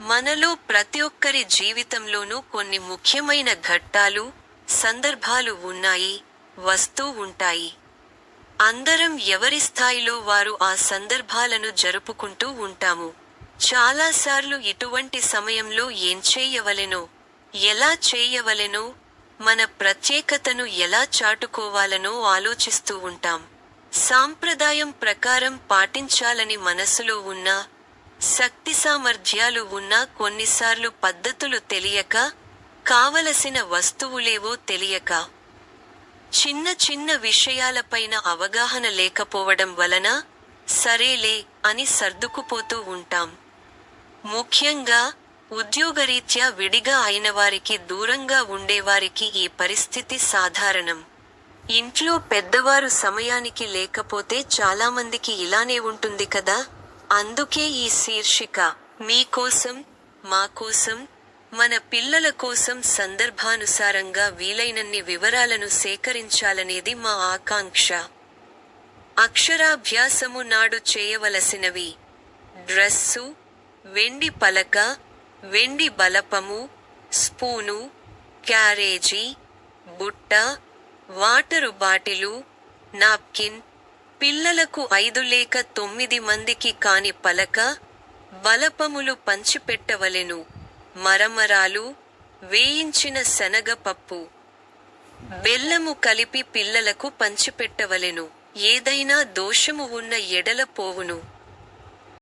మనలో ప్రతి ఒక్కరి జీవితంలోనూ కొన్ని ముఖ్యమైన ఘట్టాలు సందర్భాలు ఉన్నాయి వస్తూ ఉంటాయి. అందరం ఎవరి స్థాయిలో వారు ఆ సందర్భాలను జరుపుకుంటూ ఉంటాము. చాలాసార్లు ఇటువంటి సమయంలో ఏం చేయవలెనో ఎలా చేయవలెనో మన ప్రత్యేకతను ఎలా చాటుకోవాలనో ఆలోచిస్తూ ఉంటాం. సాంప్రదాయం ప్రకారం పాటించాలని మనసులో ఉన్నా శక్తి సామర్థ్యాలు ఉన్నా కొన్నిసార్లు పద్ధతులు తెలియక కావలసిన వస్తువులేవో తెలియక. చిన్న చిన్న విషయాలపైన అవగాహన లేకపోవడం వలన సరేలే అని సర్దుకుపోతూ ఉంటాం. ముఖ్యంగా ఉద్యోగరీత్యా విడిగా అయినవారికి దూరంగా ఉండేవారికి ఈ పరిస్థితి సాధారణం. ఇంట్లో పెద్దవారు సమయానికి లేకపోతే చాలామందికి ఇలానే ఉంటుంది కదా? అందుకే ఈ శీర్షిక మీకోసం మా కోసం మన పిల్లల కోసం సందర్భానుసారంగా వీలైనన్ని వివరాలను సేకరించాలనేది మా ఆకాంక్ష. అక్షరాభ్యాసము నాడు చేయవలసినవి డ్రెస్సు వెండి పలక వెండి బలపము స్పూను క్యారేజీ బుట్ట వాటరు బాటిలు నాప్కిన్ పిల్లలకు ఐదు లేక తొమ్మిది మందికి కాని పలక బలపములు పంచిపెట్టవలెను. మరమరాలు వేయించిన శనగపప్పు బెల్లము కలిపి పిల్లలకు పంచిపెట్టవలెను. ఏదైనా దోషము ఉన్న ఎడల పోవును.